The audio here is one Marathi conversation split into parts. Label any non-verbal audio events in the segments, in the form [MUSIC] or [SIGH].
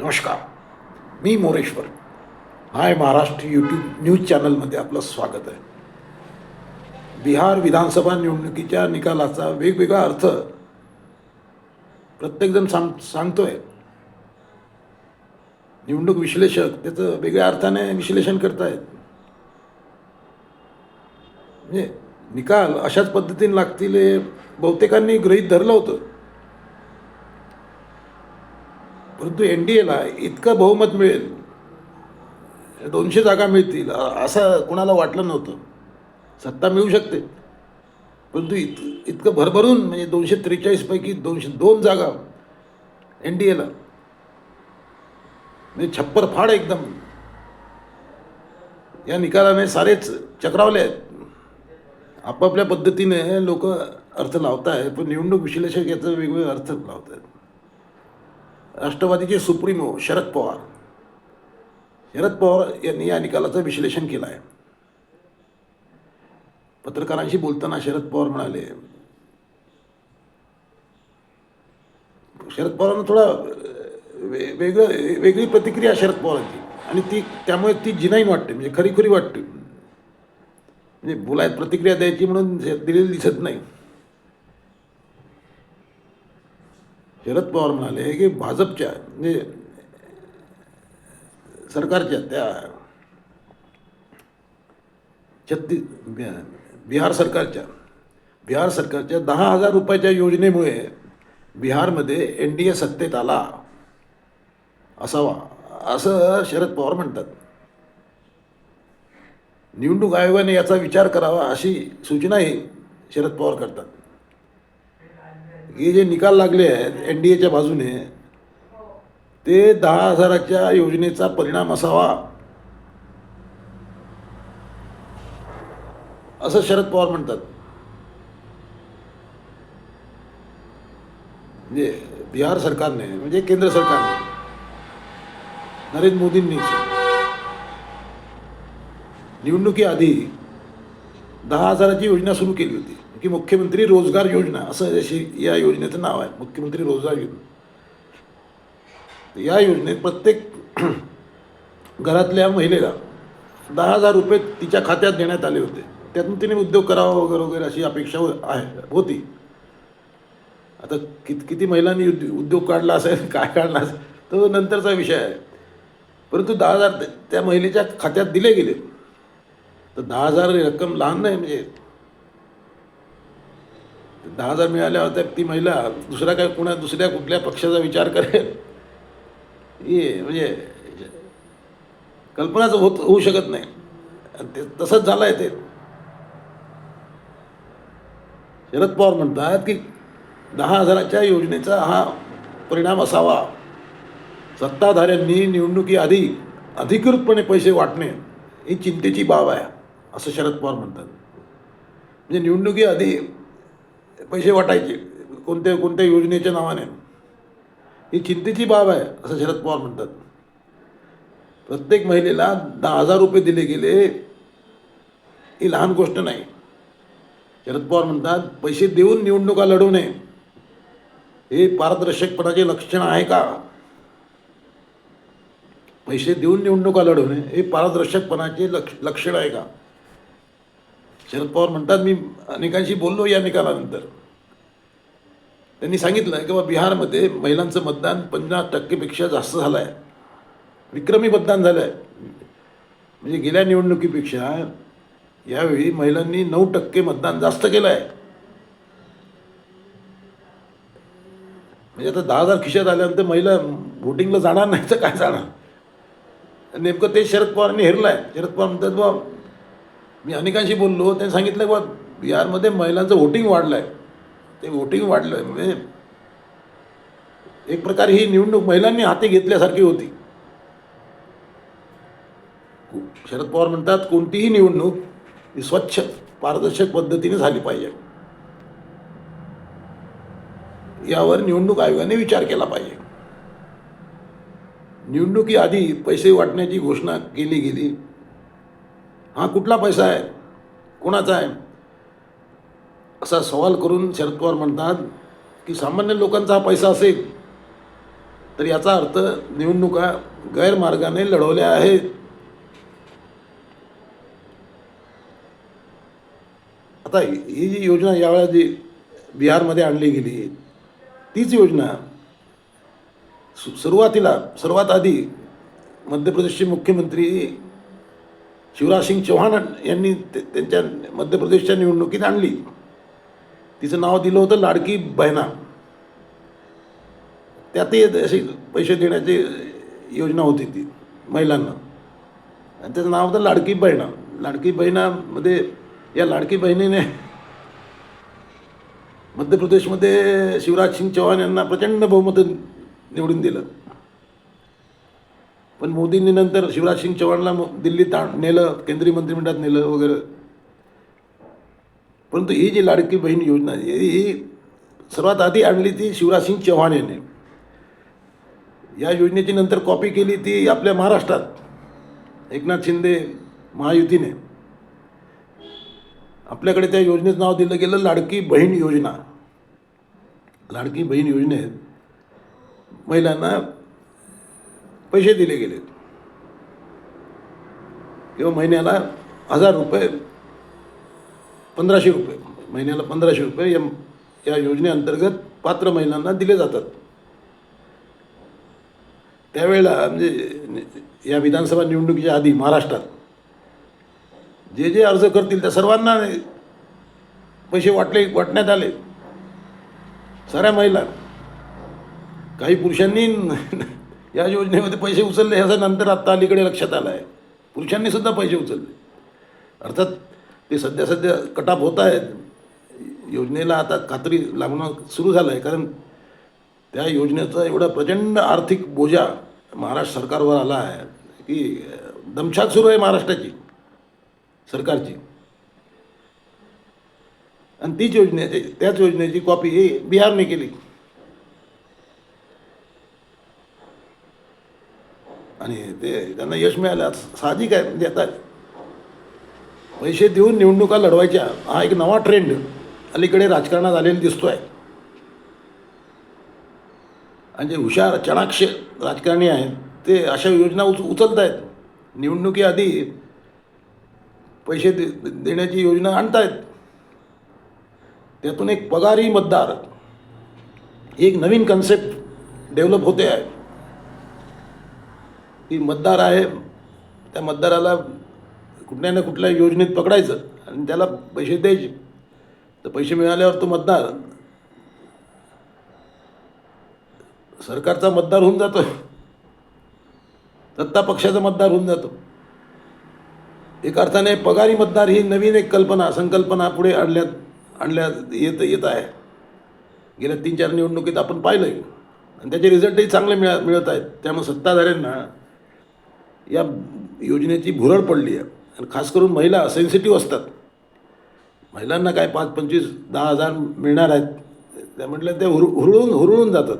नमस्कार मी Moreshwar. Hi Maharashtra YouTube news चॅनलमध्ये आपलं स्वागत आहे. बिहार विधानसभा निवडणुकीच्या निकालाचा वेगवेगळा अर्थ प्रत्येकजण सांग सांगतोय. निवडणूक विश्लेषक त्याचं वेगळ्या अर्थाने विश्लेषण करतायत. म्हणजे निकाल अशाच पद्धतीने लागतील हे बहुतेकांनी गृहीत धरलं होतं. परंतु एन डी एला इतकं बहुमत मिळेल. दोनशे जागा मिळतील असं कोणाला वाटलं नव्हतं. सत्ता मिळू शकते. परंतु इत इतकं भरभरून म्हणजे दोनशे त्रेचाळीसपैकी दोनशे दोन जागा एन डी एला म्हणजे छप्पर फाड एकदम. या निकालाने सारेच चक्रावले आहेत. आपापल्या पद्धतीने लोक अर्थ लावत आहेत पण निवडणूक विश्लेषक याचा वेगवेगळे अर्थ लावत आहेत राष्ट्रवादीचे सुप्रीमो शरद पवार. शरद पवार यांनी या निकालाचं विश्लेषण केलं आहे पत्रकारांशी बोलताना शरद पवार म्हणाले शरद पवारांना थोडा वे वेगळं वेगळी प्रतिक्रिया शरद पवारांची. आणि ती त्यामुळे ती जिनाईन वाटते म्हणजे खरीखुरी वाटते. म्हणजे बोलायत प्रतिक्रिया द्यायची म्हणून दिलेली दिसत नाही. शरद पवार म्हणाले की भाजपच्या म्हणजे सरकारच्या त्या छत्तीस बिहार सरकारच्या बिहार सरकारच्या दहा हजार रुपयाच्या योजनेमुळे बिहारमध्ये एन डी ए सत्तेत आला असावा असं शरद पवार म्हणतात. निवडणूक आयोगाने याचा विचार करावा अशी सूचनाही शरद पवार करतात. हे जे निकाल लागले आहेत एन डी एच्या बाजूने ते दहा हजाराच्या योजनेचा परिणाम असावा. असं शरद पवार म्हणतात. म्हणजे बिहार सरकारने म्हणजे केंद्र सरकारने नरेंद्र मोदींनी निवडणुकीआधी दहा हजाराची योजना सुरू केली होती. की मुख्यमंत्री रोजगार योजना असं अशी या योजनेचं नाव आहे. मुख्यमंत्री रोजगार योजना. या योजनेत प्रत्येक घरातल्या महिलेला दहा हजार रुपये तिच्या खात्यात देण्यात आले होते. त्यातून तिने उद्योग करावा वगैरे वगैरे अशी अपेक्षा हो- आहे होती. आता कित किती महिलांनी उद्योग काढला असेल [LAUGHS] काय काढला असेल तो नंतरचा विषय आहे. परंतु दहा हजार त्या- महिलेच्या खात्यात दिले गेले. तर दहा हजार रक्कम लहान नाही म्हणजे दहा हजार मिळाल्यावर होत्या ती महिला दुसरा काय कुणा दुसऱ्या कुठल्या पक्षाचा विचार करेल? हे म्हणजे कल्पनाच होत होऊ शकत नाही. ते तसंच झालं आहे ते. शरद पवार म्हणतात की दहा हजाराच्या योजनेचा हा परिणाम असावा. सत्ताधाऱ्यांनी निवडणुकीआधी अधिकृतपणे पैसे वाटणे ही चिंतेची बाब आहे असं शरद पवार म्हणतात. म्हणजे निवडणुकीआधी पैसे वाटायचे. कोणत्या कोणत्या योजनेच्या नावाने. ही चिंतेची बाब आहे असं शरद पवार म्हणतात. प्रत्येक महिलेला दहा हजार रुपये दिले गेले ही लहान गोष्ट नाही. शरद पवार म्हणतात पैसे देऊन निवडणुका लढू नये. हे पारदर्शकपणाचे लक्षण आहे का? पैसे देऊन निवडणुका लढवणे हे पारदर्शकपणाचे लक्ष लक्षण आहे का? शरद पवार म्हणतात मी अनेकांशी बोललो या निकालानंतर. त्यांनी सांगितलं की बाबा बिहारमध्ये महिलांचं मतदान पन्नास टक्केपेक्षा जास्त झालं आहे विक्रमी मतदान झालं आहे म्हणजे गेल्या निवडणुकीपेक्षा यावेळी महिलांनी नऊ टक्के मतदान जास्त केलं आहे म्हणजे आता दहा हजार खिशात आल्यानंतर महिला व्होटिंगला जाणार नाही तर काय जाणार? नेमकं ते शरद पवारांनी हेरलं आहे शरद पवार म्हणतात बाबा मी अनेकांशी बोललो त्यांनी सांगितलं बा बिहारमध्ये महिलांचं व्होटिंग वाढलं आहे ते व्होटिंग वाढलं आहे म्हणजे एक प्रकारे ही निवडणूक महिलांनी हाती घेतल्यासारखी होती. शरद पवार म्हणतात कोणतीही निवडणूक ही स्वच्छ पारदर्शक पद्धतीने झाली पाहिजे. यावर निवडणूक आयोगाने विचार केला पाहिजे. निवडणुकीआधी पैसे वाटण्याची घोषणा केली गेली. हा कुठला पैसा आहे? कोणाचा आहे? असा सवाल करून शरद पवार म्हणतात की सामान्य लोकांचा हा पैसा असेल तर याचा अर्थ निवडणुका गैरमार्गाने लढवल्या आहेत. आता ही जी योजना यावेळेला जी बिहारमध्ये आणली गेली तीच योजना सुरुवातीला सर्वात आधी मध्य प्रदेशचे मुख्यमंत्री शिवराज सिंग चौहान यांनी त्यांच्या मध्य प्रदेशच्या निवडणुकीत आणली. तिचं नाव दिलं होतं लाडकी बहिणा. त्यातही अशी पैसे देण्याची योजना होती ती महिलांना. आणि त्याचं नाव होतं लाडकी बहिणा. लाडकी बहिणामध्ये या लाडकी बहिणीने मध्य प्रदेशमध्ये शिवराज सिंग चौहान यांना प्रचंड बहुमत निवडून दिलं. पण मोदींनी नंतर शिवराज सिंग चव्हाणला दिल्लीत नेलं केंद्रीय मंत्रिमंडळात नेलं वगैरे. परंतु ही जी लाडकी बहीण योजना आहे, ही सर्वात आधी आणली ती शिवराज सिंग चव्हाण याने. या योजनेची नंतर कॉपी केली ती आपल्या महाराष्ट्रात. एकनाथ शिंदे महायुतीने. आपल्याकडे त्या योजनेचं नाव दिलं गेलं लाडकी बहीण योजना. लाडकी बहीण योजनेत महिलांना पैसे दिले गेले किंवा महिन्याला हजार रुपये पंधराशे रुपये महिन्याला पंधराशे रुपये या या योजनेअंतर्गत पात्र महिलांना दिले जातात. त्यावेळेला म्हणजे या विधानसभा निवडणुकीच्या आधी महाराष्ट्रात जे जे अर्ज करतील त्या सर्वांना पैसे वाटले वाटण्यात आले. साऱ्या महिला काही पुरुषांनी या योजनेमध्ये पैसे उचलले ह्याचं नंतर आत्ता अलीकडे लक्षात आलं आहे पुरुषांनी सुद्धा पैसे उचलले. अर्थात ते सध्या सध्या कटाप होत आहेत. योजनेला आता खात्री लागणं सुरू झालं आहे कारण त्या योजनेचा एवढा प्रचंड आर्थिक बोजा महाराष्ट्र सरकारवर आला आहे की दमछाक सुरू आहे महाराष्ट्राची सरकारची. आणि तीच योजने त्याच योजनेची कॉपी बिहारने केली आणि ते त्यांना यश मिळालं. साहजिक आहे म्हणजे आता पैसे देऊन निवडणुका लढवायच्या. हा एक नवा ट्रेंड अलीकडे राजकारणात आलेला दिसतो आहे आणि जे हुशार चणाक्ष राजकारणी आहेत ते अशा योजना उच उचलत आहेत निवडणुकीआधी पैसे दे देण्याची योजना आणतायत. त्यातून एक पगारी मतदार. एक नवीन कन्सेप्ट डेव्हलप होते आहे. की मतदार आहे त्या मतदाराला कुठल्या ना कुठल्या योजनेत पकडायचं आणि त्याला पैसे द्यायचे. तर पैसे मिळाल्यावर तो मतदार सरकारचा मतदार होऊन जातो सत्ता पक्षाचा मतदार होऊन जातो. एक अर्थाने पगारी मतदार ही नवीन एक कल्पना संकल्पना पुढे आणल्यात आणल्यात येत येत आहे. गेल्या तीन चार निवडणुकीत आपण पाहिलं आहे आणि त्याचे रिझल्टही चांगले मिळा मिळत आहेत. त्यामुळे सत्ताधाऱ्यांना या योजनेची भुरळ पडली आहे. आणि खास करून महिला सेन्सिटिव्ह असतात. महिलांना काय पाच पंचवीस दहा हजार मिळणार आहेत त्या म्हटलं ते हुर हुरळून हुरळून जातात.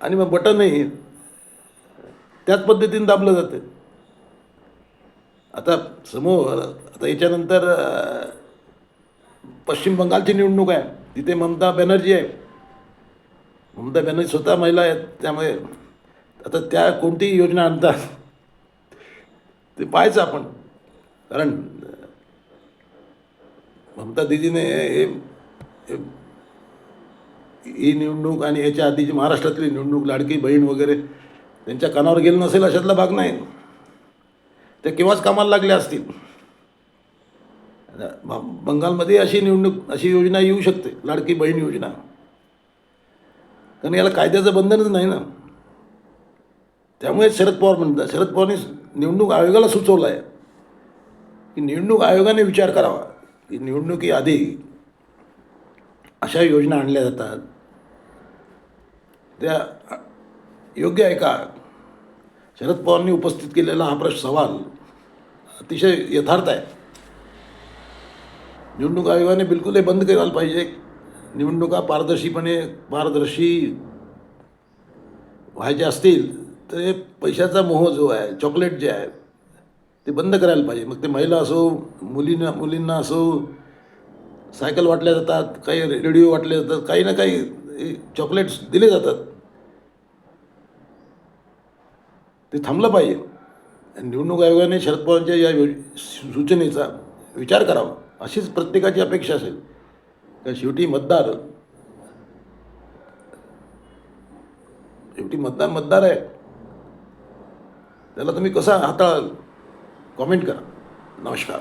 आणि मग बटनही त्याच पद्धतीने दाबलं जातं. आता समोर आता याच्यानंतर पश्चिम बंगालची निवडणूक आहे. तिथे ममता बॅनर्जी आहे. ममता बॅनर्जी स्वतः महिला आहेत त्यामुळे आता त्या कोणतीही योजना आणतात ते पाहायचं आपण. कारण ममता दिदीने हे ही निवडणूक आणि याच्या आधीची महाराष्ट्रातली निवडणूक लाडकी बहीण वगैरे त्यांच्या कानावर गेलं नसेल अशातला भाग नाही. त्या केव्हाच कामाला लागल्या असतील. बंगालमध्ये अशी निवडणूक अशी योजना येऊ शकते लाडकी बहीण योजना. कारण याला कायद्याचं बंधनच नाही ना. त्यामुळे शरद पवार म्हणतात शरद पवारने निवडणूक आयोगाला सुचवलं आहे की निवडणूक आयोगाने विचार करावा. की निवडणुकीआधी अशा योजना आणल्या जातात. त्या योग्य आहे का? शरद पवारांनी उपस्थित केलेला हा प्रश्न सवाल अतिशय यथार्थ आहे. निवडणूक आयोगाने बिलकुल हे बंद करायला पाहिजे. निवडणुका पारदर्शीपणे पारदर्शी व्हायच्या असतील तर हे पैशाचा मोह जो आहे चॉकलेट जे आहे ते बंद करायला पाहिजे. मग ते महिला असो मुलींना मुलींना असो सायकल वाटल्या जातात काही रेडिओ वाटले जातात काही ना काही चॉकलेट्स दिले जातात. ते थांबलं पाहिजे. निवडणूक आयोगाने शरद पवारांच्या या सूचनेचा विचार करावा. अशीच प्रत्येकाची अपेक्षा असेल. कारण शेवटी मतदार शेवटी मतदार मतदार आहे. त्याला तुम्ही कसा हाताळाल कॉमेंट करा. नमस्कार.